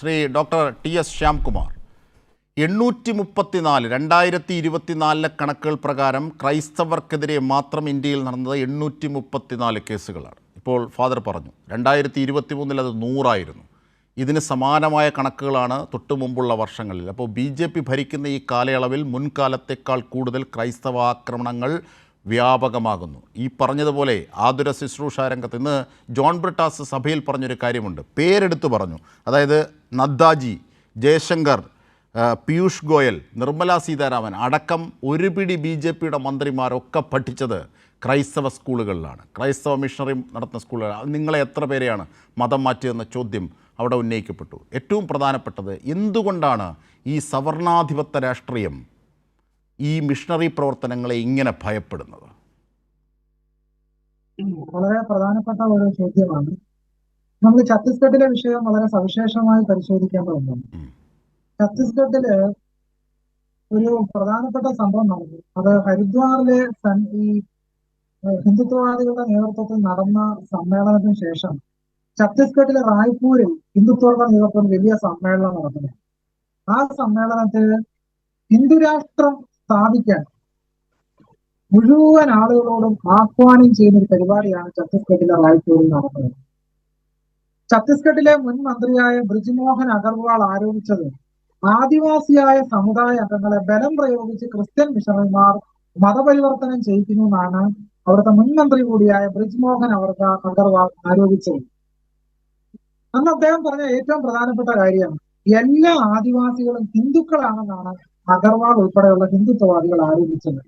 Shri doctor T S Shyamkumar. എണ്ണൂറ്റി മുപ്പത്തിനാല് രണ്ടായിരത്തി ഇരുപത്തിനാലിലെ കണക്കുകൾ പ്രകാരം ക്രൈസ്തവർക്കെതിരെ മാത്രം ഇന്ത്യയിൽ നടന്നത് എണ്ണൂറ്റി മുപ്പത്തിനാല് കേസുകളാണ്. ഇപ്പോൾ ഫാദർ പറഞ്ഞു രണ്ടായിരത്തി ഇരുപത്തി മൂന്നിൽ അത് നൂറായിരുന്നു. ഇതിന് സമാനമായ കണക്കുകളാണ് തൊട്ടു മുമ്പുള്ള വർഷങ്ങളിൽ. അപ്പോൾ ബി ജെ പി ഭരിക്കുന്ന ഈ കാലയളവിൽ മുൻകാലത്തേക്കാൾ കൂടുതൽ ക്രൈസ്തവ ആക്രമണങ്ങൾ വ്യാപകമാകുന്നു. ഈ പറഞ്ഞതുപോലെ ആതുര ശുശ്രൂഷ രംഗത്ത് ഇന്ന് ജോൺ ബ്രിട്ടാസ് സഭയിൽ പറഞ്ഞൊരു കാര്യമുണ്ട്. പേരെടുത്ത് പറഞ്ഞു. അതായത് നദ്ദാജി ജയശങ്കർ പീയൂഷ് ഗോയൽ നിർമ്മല സീതാരാമൻ അടക്കം ഒരു പിടി ബി ജെ പിയുടെ മന്ത്രിമാരൊക്കെ പഠിച്ചത് ക്രൈസ്തവ സ്കൂളുകളിലാണ്. ക്രൈസ്തവ മിഷണറി നടത്തുന്ന സ്കൂളുകൾ നിങ്ങളെ എത്ര പേരെയാണ് മതം മാറ്റിയതെന്ന ചോദ്യം അവിടെ ഉന്നയിക്കപ്പെട്ടു. ഏറ്റവും പ്രധാനപ്പെട്ടത് എന്തുകൊണ്ടാണ് ഈ സവർണാധിപത്യ രാഷ്ട്രീയം ഈ മിഷണറി പ്രവർത്തനങ്ങളെ ഇങ്ങനെ ഭയപ്പെടുന്നത്? വളരെ പ്രധാനപ്പെട്ട ഒരു ചോദ്യമാണ്. നമ്മൾ ഛത്തീസ്ഗഡിലെ വിഷയം വളരെ സവിശേഷമായി പരിശോധിക്കേണ്ട ഒന്നാണ് ഉം. ഛത്തീസ്ഗഡിൽ ഒരു പ്രധാനപ്പെട്ട സംഭവം നടന്നു. അത് ഹരിദ്വാറിലെ ഈ ഹിന്ദുത്വവാദികളുടെ നേതൃത്വത്തിൽ നടന്ന സമ്മേളനത്തിന് ശേഷം ഛത്തീസ്ഗഡിലെ റായ്പൂരിൽ ഹിന്ദുത്വങ്ങളുടെ നേതൃത്വത്തിൽ വലിയ സമ്മേളനം നടന്നു. ആ സമ്മേളനത്തിൽ ഹിന്ദുരാഷ്ട്രം സ്ഥാപിക്കാൻ. മുഴുവൻ ആളുകളോടും ആഹ്വാനം ചെയ്യുന്ന ഒരു പരിപാടിയാണ് ഛത്തീസ്ഗഡിലെ റായ്പൂരിൽ നടന്നത് ഛത്തീസ്ഗഡിലെ മുൻ മന്ത്രിയായ ബ്രിജ്മോഹൻ അഗർവാൾ ആരോപിച്ചത് ആദിവാസിയായ സമുദായ അംഗങ്ങളെ ബലം പ്രയോഗിച്ച് ക്രിസ്ത്യൻ മിഷണറിമാർ മതപരിവർത്തനം ചെയ്യിക്കുന്നു എന്നാണ് അവിടുത്തെ മുൻ മന്ത്രി കൂടിയായ ബ്രിജ്മോഹൻ അവർക്ക് അഗർവാൾ ആരോപിച്ചത്. അന്ന് അദ്ദേഹം പറഞ്ഞ ഏറ്റവും പ്രധാനപ്പെട്ട കാര്യമാണ്. എല്ലാ ആദിവാസികളും ഹിന്ദുക്കളാണെന്നാണ് അഗർവാൾ ഉൾപ്പെടെയുള്ള ഹിന്ദുത്വവാദികൾ ആരോപിച്ചത്.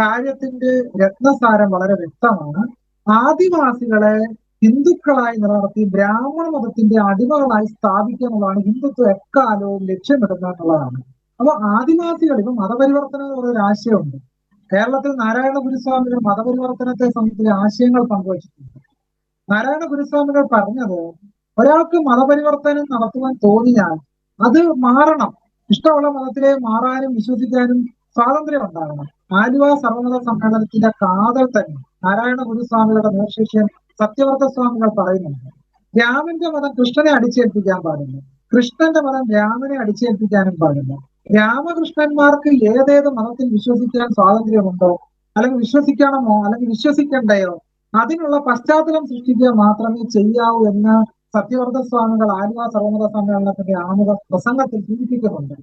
കാര്യത്തിന്റെ രത്നസാരം വളരെ വ്യക്തമാണ്. ആദിവാസികളെ ഹിന്ദുക്കളായി നിലനിർത്തി ബ്രാഹ്മണ മതത്തിന്റെ അടിമകളായി സ്ഥാപിക്കുക എന്നുള്ളതാണ് ഹിന്ദുത്വം എക്കാലവും ലക്ഷ്യമിടുന്നത് എന്നുള്ളതാണ്. അപ്പൊ ആദിവാസികൾ ഇപ്പൊ മതപരിവർത്തനം എന്ന് പറയുന്ന ഒരു ആശയമുണ്ട്. കേരളത്തിൽ നാരായണ ഗുരുസ്വാമികൾ മതപരിവർത്തനത്തെ സംബന്ധിച്ച ആശയങ്ങൾ പങ്കുവച്ചിട്ടുണ്ട്. നാരായണ ഗുരുസ്വാമികൾ പറഞ്ഞത് ഒരാൾക്ക് മതപരിവർത്തനം നടത്തുവാൻ തോന്നിയാൽ അത് മാറണം. ഇഷ്ടമുള്ള മതത്തിലെ മാറാനും വിശ്വസിക്കാനും സ്വാതന്ത്ര്യം ഉണ്ടാകണം ആലുവ സർവമത സമ്മേളനത്തിന്റെ കാതൽ തന്നെ നാരായണ ഗുരുസ്വാമികളുടെ നേർശിഷ്യൻ സത്യവർത്ത സ്വാമികൾ പറയുന്നുണ്ട്. രാമന്റെ മതം കൃഷ്ണനെ അടിച്ചേൽപ്പിക്കാൻ പാടില്ല. കൃഷ്ണന്റെ മതം രാമനെ അടിച്ചേൽപ്പിക്കാനും പാടില്ല. രാമകൃഷ്ണന്മാർക്ക് ഏതേത് മതത്തിൽ വിശ്വസിക്കാൻ സ്വാതന്ത്ര്യമുണ്ടോ അല്ലെങ്കിൽ വിശ്വസിക്കണമോ അല്ലെങ്കിൽ വിശ്വസിക്കണ്ടയോ അതിനുള്ള പശ്ചാത്തലം സൃഷ്ടിക്കുക മാത്രമേ ചെയ്യാവൂ എന്ന് സത്യവർദ്ധ സ്വാമികൾ ആലുവ സർവമത സമ്മേളനത്തിന്റെ ആമുഖ പ്രസംഗത്തിൽ സൂചിപ്പിക്കുന്നുണ്ട്.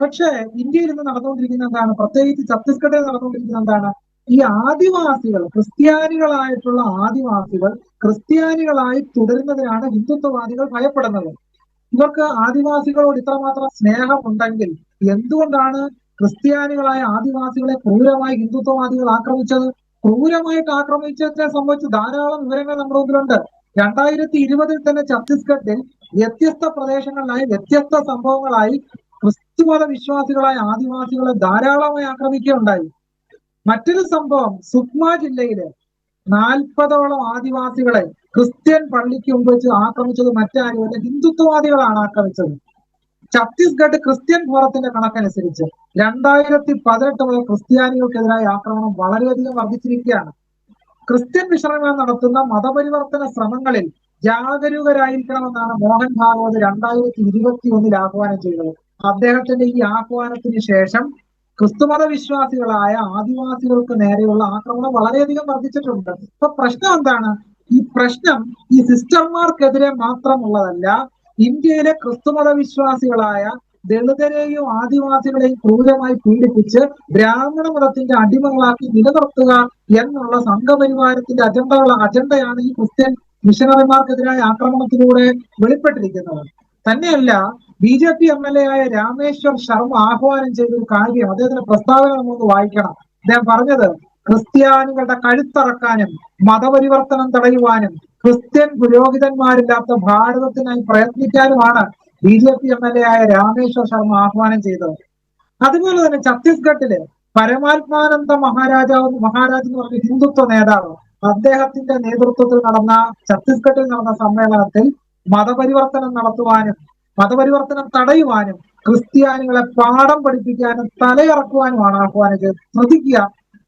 പക്ഷേ ഇന്ത്യയിൽ ഇന്ന് നടന്നുകൊണ്ടിരിക്കുന്ന എന്താണ്? പ്രത്യേകിച്ച് ഛത്തീസ്ഗഡിൽ നടന്നുകൊണ്ടിരിക്കുന്ന എന്താണ്? ഈ ആദിവാസികൾ ക്രിസ്ത്യാനികളായിട്ടുള്ള ആദിവാസികൾ ക്രിസ്ത്യാനികളായി തുടരുന്നതിനാണ് ഹിന്ദുത്വവാദികൾ ഭയപ്പെടുന്നത്. ഇവർക്ക് ആദിവാസികളോട് ഇത്രമാത്രം സ്നേഹം ഉണ്ടെങ്കിൽ എന്തുകൊണ്ടാണ് ക്രിസ്ത്യാനികളായ ആദിവാസികളെ ക്രൂരമായി ഹിന്ദുത്വവാദികൾ ആക്രമിച്ചത്? ക്രൂരമായിട്ട് ആക്രമിച്ചതിനെ സംബന്ധിച്ച് ധാരാളം വിവരങ്ങൾ നമ്മുടെ മുമ്പിലുണ്ട്. രണ്ടായിരത്തി ഇരുപതിൽ തന്നെ ഛത്തീസ്ഗഡിൽ വ്യത്യസ്ത പ്രദേശങ്ങളിലായി വ്യത്യസ്ത സംഭവങ്ങളായി ക്രിസ്തുമത വിശ്വാസികളായ ആദിവാസികളെ ധാരാളമായി ആക്രമിക്കുകയുണ്ടായി. മറ്റൊരു സംഭവം സുക്മ ജില്ലയിൽ നാൽപ്പതോളം ആദിവാസികളെ ക്രിസ്ത്യൻ പള്ളിക്ക് മുമ്പ് വെച്ച് ആക്രമിച്ചത് മറ്റാരുമല്ല ഹിന്ദുത്വവാദികളാണ് ആക്രമിച്ചത്. ഛത്തീസ്ഗഡ് ക്രിസ്ത്യൻ ഫോറത്തിന്റെ കണക്കനുസരിച്ച് രണ്ടായിരത്തി പതിനെട്ട് മുതൽ ക്രിസ്ത്യാനികൾക്കെതിരായ ആക്രമണം വളരെയധികം വർദ്ധിച്ചിരിക്കുകയാണ്. ക്രിസ്ത്യൻ മിഷണറിമാർ നടത്തുന്ന മതപരിവർത്തന ശ്രമങ്ങളിൽ ജാഗരൂകരായിരിക്കണമെന്നാണ് മോഹൻ ഭാഗവത് രണ്ടായിരത്തി ഇരുപത്തി ഒന്നിൽ ആഹ്വാനം ചെയ്തത്. അദ്ദേഹത്തിന്റെ ഈ ആഹ്വാനത്തിന് ശേഷം ക്രിസ്തുമത വിശ്വാസികളായ ആദിവാസികൾക്ക് നേരെയുള്ള ആക്രമണം വളരെയധികം വർദ്ധിച്ചിട്ടുണ്ട്. ഇപ്പൊ പ്രശ്നം എന്താണ്? ഈ പ്രശ്നം ഈ സിസ്റ്റർമാർക്കെതിരെ മാത്രമുള്ളതല്ല ഇന്ത്യയിലെ ക്രിസ്തുമത വിശ്വാസികളായ ദളിതരെയും ആദിവാസികളെയും ക്രൂരമായി പീഡിപ്പിച്ച് ബ്രാഹ്മണ മതത്തിന്റെ അടിമകളാക്കി നിലനിർത്തുക എന്നുള്ള സംഘപരിവാരത്തിന്റെ അജണ്ടകള അജണ്ടയാണ് ഈ ക്രിസ്ത്യൻ മിഷണറിമാർക്കെതിരായ ആക്രമണത്തിലൂടെ വെളിപ്പെട്ടിരിക്കുന്നത്. തന്നെയല്ല B J P M L A ആയ രാമേശ്വർ ശർമ്മ ആഹ്വാനം ചെയ്ത ഒരു കാര്യം അദ്ദേഹത്തിന്റെ പ്രസ്താവന നമ്മളൊന്ന് വായിക്കണം. അദ്ദേഹം പറഞ്ഞത് ക്രിസ്ത്യാനികളുടെ കഴുത്തറക്കാനും മതപരിവർത്തനം തടയുവാനും ക്രിസ്ത്യൻ പുരോഹിതന്മാരില്ലാത്ത ഭാരതത്തിനായി പ്രയത്നിക്കാനുമാണ് B J P M L A ആയ രാമേശ്വർ ശർമ്മ ആഹ്വാനം ചെയ്തത്. അതുപോലെ തന്നെ ഛത്തീസ്ഗഡിൽ പരമാത്മാനന്ദ മഹാരാജാവ് മഹാരാജ് എന്ന് പറഞ്ഞ ഹിന്ദുത്വ നേതാവ് അദ്ദേഹത്തിന്റെ നേതൃത്വത്തിൽ നടന്ന ഛത്തീസ്ഗഡിൽ നടന്ന സമ്മേളനത്തിൽ മതപരിവർത്തനം നടത്തുവാനും മതപരിവർത്തനം തടയുവാനും ക്രിസ്ത്യാനികളെ പാഠം പഠിപ്പിക്കാനും തലയിറക്കുവാനുമാണ് ആഹ്വാനം ചെയ്തത്. ശ്രദ്ധിക്കുക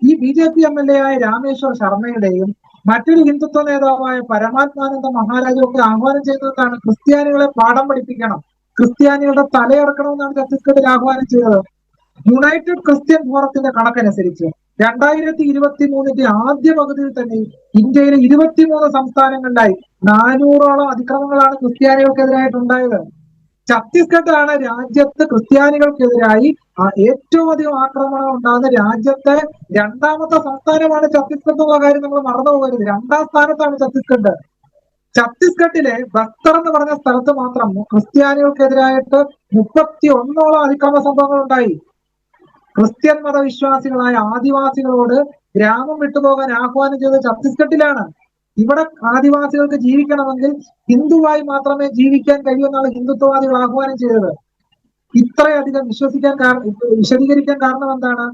ഈ B J P M L A ആയ രാമേശ്വർ ശർമ്മയുടെയും മറ്റൊരു ഹിന്ദുത്വ നേതാവായ പരമാത്മാനന്ദ മഹാരാജും ഒക്കെ ആഹ്വാനം ചെയ്തതാണ് ക്രിസ്ത്യാനികളെ പാഠം പഠിപ്പിക്കണം. ക്രിസ്ത്യാനികളുടെ തലയിറക്കണമെന്നാണ് ഛത്തീസ്ഗഡിൽ ആഹ്വാനം ചെയ്തത്. യുണൈറ്റഡ് ക്രിസ്ത്യൻ ഫോറത്തിന്റെ കണക്കനുസരിച്ച് രണ്ടായിരത്തി ഇരുപത്തി മൂന്നിന്റെ ആദ്യ പകുതിയിൽ തന്നെ ഇന്ത്യയിലെ ഇരുപത്തിമൂന്ന് സംസ്ഥാനങ്ങളിലായി നാനൂറോളം അതിക്രമങ്ങളാണ് ക്രിസ്ത്യാനികൾക്കെതിരായിട്ടുണ്ടായത്. ഛത്തീസ്ഗഡാണ് രാജ്യത്ത് ക്രിസ്ത്യാനികൾക്കെതിരായി ഏറ്റവും അധികം ആക്രമണം ഉണ്ടാകുന്ന രാജ്യത്തെ രണ്ടാമത്തെ സംസ്ഥാനമാണ് ഛത്തീസ്ഗഡ് എന്നുള്ള കാര്യം നമ്മൾ മറന്നു പോകരുത്. രണ്ടാം സ്ഥാനത്താണ് ഛത്തീസ്ഗഡ്. ഛത്തീസ്ഗഡിലെ ബസ്തർ എന്ന് പറഞ്ഞ സ്ഥലത്ത് മാത്രം ക്രിസ്ത്യാനികൾക്കെതിരായിട്ട് മുപ്പത്തി ഒന്നോളം അതിക്രമ സംഭവങ്ങൾ ഉണ്ടായി. ക്രിസ്ത്യൻ മതവിശ്വാസികളായ ആദിവാസികളോട് ഗ്രാമം വിട്ടുപോകാൻ ആഹ്വാനം ചെയ്തത് ഛത്തീസ്ഗഡിലാണ്. ഇവിടെ ആദിവാസികൾക്ക് ജീവിക്കണമെങ്കിൽ ഹിന്ദുവായി മാത്രമേ ജീവിക്കാൻ കഴിയൂ എന്നാണ് ഹിന്ദുത്വവാദികൾ ആഹ്വാനം ചെയ്തത്. ഇത്രയധികം വിശ്വസിക്കാൻ കാരണം വിശദീകരിക്കാൻ കാരണം എന്താണ്?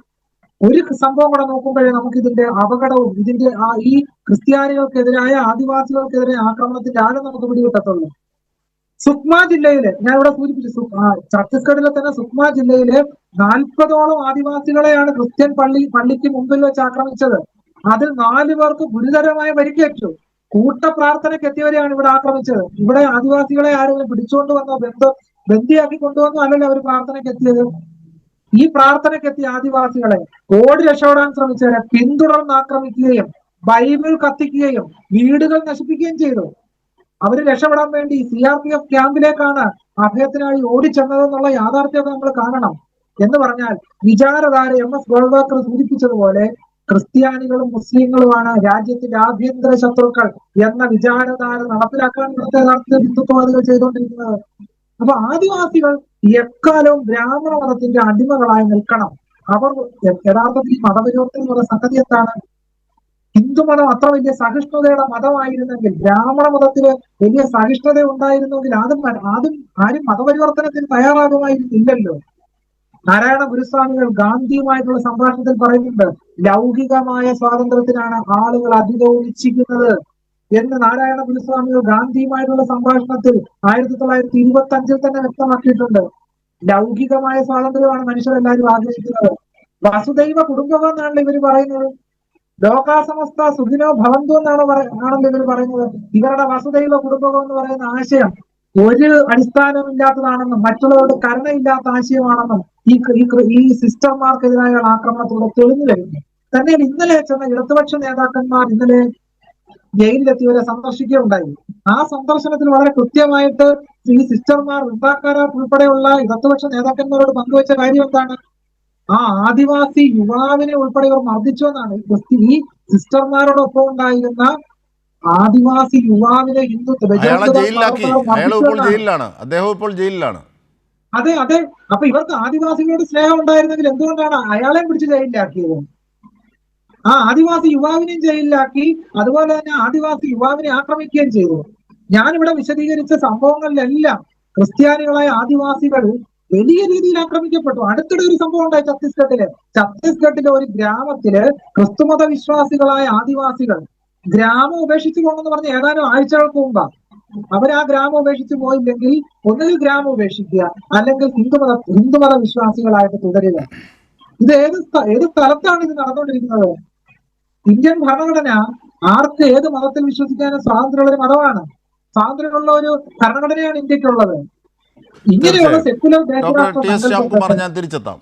ഒരു സംഭവം കൂടെ നോക്കുമ്പോഴേ നമുക്ക് ഇതിന്റെ അപകടവും ഇതിന്റെ ആ ഈ ക്രിസ്ത്യാനികൾക്കെതിരായ ആദിവാസികൾക്കെതിരെ ആക്രമണത്തിന്റെ ആഴം നമുക്ക് പിടികിട്ടത്തുള്ളൂ. സുക്മ ജില്ലയിൽ ഞാൻ ഇവിടെ സൂചിപ്പിച്ചു ഛത്തീസ്ഗഡിലെ തന്നെ സുക്മ ജില്ലയിലെ നാൽപ്പതോളം ആദിവാസികളെയാണ് ക്രിസ്ത്യൻ പള്ളി പള്ളിക്ക് മുമ്പിൽ വെച്ച് ആക്രമിച്ചത്. അതിൽ നാലു പേർക്ക് ഗുരുതരമായ പരിക്കേറ്റു കൂട്ടപ്രാർത്ഥനയ്ക്ക് എത്തിയവരെയാണ് ഇവിടെ ആക്രമിച്ചത്. ഇവിടെ ആദിവാസികളെ ആരെങ്കിലും പിടിച്ചുകൊണ്ട് വന്നോ ബന്ധ ബന്ധിയാക്കി കൊണ്ടുവന്നോ അല്ലല്ലോ അവർ പ്രാർത്ഥനയ്ക്ക് എത്തിയത്? ഈ പ്രാർത്ഥനയ്ക്ക് എത്തിയ ആദിവാസികളെ ഓടി രക്ഷപ്പെടാൻ ശ്രമിച്ചവരെ പിന്തുടർന്ന് ആക്രമിക്കുകയും ബൈബിൾ കത്തിക്കുകയും വീടുകൾ നശിപ്പിക്കുകയും ചെയ്തു. അവർ രക്ഷപ്പെടാൻ വേണ്ടി സി ആർ പി എഫ് ക്യാമ്പിലേക്കാണ് അഭയത്തിനായി ഓടിച്ചെന്നതെന്നുള്ള യാഥാർത്ഥ്യമൊക്കെ നമ്മൾ കാണണം. എന്ന് പറഞ്ഞാൽ വിചാരധാര എം എസ് ഗോൾവാക്കർ സൂചിപ്പിച്ചതുപോലെ ക്രിസ്ത്യാനികളും മുസ്ലിങ്ങളുമാണ് രാജ്യത്തിന്റെ ആഭ്യന്തര ശത്രുക്കൾ എന്ന വിചാരധാര നടപ്പിലാക്കാൻ പ്രത്യേകാർത്ഥ ഹിന്ദുത്വവാദികൾ ചെയ്തുകൊണ്ടിരിക്കുന്നത്. അപ്പൊ ആദിവാസികൾ എക്കാലവും ബ്രാഹ്മണ മതത്തിന്റെ അടിമകളായി നിൽക്കണം. അവർ യഥാർത്ഥത്തിൽ മതപരിവർത്തനം എന്ന് സംഗതി എന്താണ്? ഹിന്ദുമതം അത്ര വലിയ സഹിഷ്ണുതയുടെ മതമായിരുന്നെങ്കിൽ ബ്രാഹ്മണ മതത്തിൽ വലിയ സഹിഷ്ണുത ഉണ്ടായിരുന്നെങ്കിൽ ആദ്യം ആദ്യം ആരും മതപരിവർത്തനത്തിന് തയ്യാറാകുമായിരുന്നില്ലല്ലോ. നാരായണ ഗുരുസ്വാമികൾ ഗാന്ധിയുമായിട്ടുള്ള സംഭാഷണത്തിൽ പറയുന്നുണ്ട് ലൗകികമായ സ്വാതന്ത്ര്യത്തിനാണ് ആളുകൾ അധികവും ഇച്ഛിക്കുന്നത് എന്ന് നാരായണ ഗുരുസ്വാമികൾ ഗാന്ധിയുമായിട്ടുള്ള സംഭാഷണത്തിൽ ആയിരത്തി തൊള്ളായിരത്തി ഇരുപത്തി അഞ്ചിൽ തന്നെ വ്യക്തമാക്കിയിട്ടുണ്ട്. ലൗകികമായ സ്വാതന്ത്ര്യമാണ് മനുഷ്യരെല്ലാവരും ആഗ്രഹിക്കുന്നത്. വസുദൈവ കുടുംബം എന്നാണ് ഇവർ പറയുന്നത്. ലോകാസമസ്ത സുഖിനോ ഭവന്തു എന്നാണ് ആണല്ലോ ഇവർ പറയുന്നത്. ഇവരുടെ വസുദൈവ കുടുംബകം എന്ന് പറയുന്ന ആശയം ഒരു അടിസ്ഥാനമില്ലാത്തതാണെന്നും മറ്റുള്ളവരുടെ കരുണയില്ലാത്ത ആശയമാണെന്നും ഈ ഈ സിസ്റ്റർമാർക്കെതിരായുള്ള ആക്രമണത്തിലൂടെ തെളിഞ്ഞു വരുന്നു തന്നെ ഇന്നലെ ചെന്ന ഇടതുപക്ഷ നേതാക്കന്മാർ ഇന്നലെ ജയിലിലെത്തിയവരെ സന്ദർശിക്കുകയുണ്ടായി. ആ സന്ദർശനത്തിൽ വളരെ കൃത്യമായിട്ട് ഈ സിസ്റ്റർമാർ വൃന്ദാക്കാര ഉൾപ്പെടെയുള്ള ഇടതുപക്ഷ നേതാക്കന്മാരോട് പങ്കുവച്ച കാര്യം എന്താണ്? ആ ആദിവാസി യുവാവിനെ ഉൾപ്പെടെ ഇവർ മർദ്ദിച്ചു എന്നാണ്. ഈ സിസ്റ്റർമാരോടൊപ്പം ഉണ്ടായിരുന്ന ആദിവാസി യുവാവിനെ ഹിന്ദുത്വം അയാളെ ജയിലിലാക്കി. അയാൾ ഇപ്പോൾ ജയിലിലാണ്. അദ്ദേഹം ഇപ്പോൾ ജയിലിലാണ്. അതെ അതെ. അപ്പൊ ഇവർക്ക് ആദിവാസികളോട് സ്നേഹം ഉണ്ടായിരുന്നെങ്കിൽ എന്തുകൊണ്ടാണ് അയാളെ പിടിച്ച് ജയിലിലാക്കിയത്? ആ ആദിവാസി യുവാവിനെയും ജയിലിലാക്കി. അതുപോലെ തന്നെ ആദിവാസി യുവാവിനെ ആക്രമിക്കുകയും ചെയ്തു. ഞാനിവിടെ വിശദീകരിച്ച സംഭവങ്ങളിലെല്ലാം ക്രിസ്ത്യാനികളായ ആദിവാസികൾ വലിയ രീതിയിൽ ആക്രമിക്കപ്പെട്ടു. അടുത്തിടെ ഒരു സംഭവം ഉണ്ടായി ഛത്തീസ്ഗഡിൽ. ഛത്തീസ്ഗഡിലെ ഒരു ഗ്രാമത്തിൽ ക്രിസ്തുമത വിശ്വാസികളായ ആദിവാസികൾ ഗ്രാമം ഉപേക്ഷിച്ചു പോകണമെന്ന് പറഞ്ഞ ഏതാനും ആഴ്ചകൾക്ക് മുമ്പാ. അവർ ആ ഗ്രാമം ഉപേക്ഷിച്ചു പോയില്ലെങ്കിൽ ഒന്നുകിൽ ഗ്രാമം ഉപേക്ഷിക്കുക അല്ലെങ്കിൽ ഹിന്ദുമത ഹിന്ദുമത വിശ്വാസികളായിട്ട് തുടരുക. ഇത് ഏത് ഏത് സ്ഥലത്താണ് ഇത് നടന്നുകൊണ്ടിരിക്കുന്നത്? ഇന്ത്യൻ ഭരണഘടന ആർക്ക് ഏത് മതത്തിൽ വിശ്വസിക്കാനും സ്വാതന്ത്ര്യമുള്ള ഒരു മതമാണ്. സ്വാതന്ത്ര്യമുള്ള ഒരു ഭരണഘടനയാണ് ഇന്ത്യക്കുള്ളത്. ഇങ്ങനെയുള്ള സെക്യുലർ സെക്കുലർ തിരിച്ചെത്താം.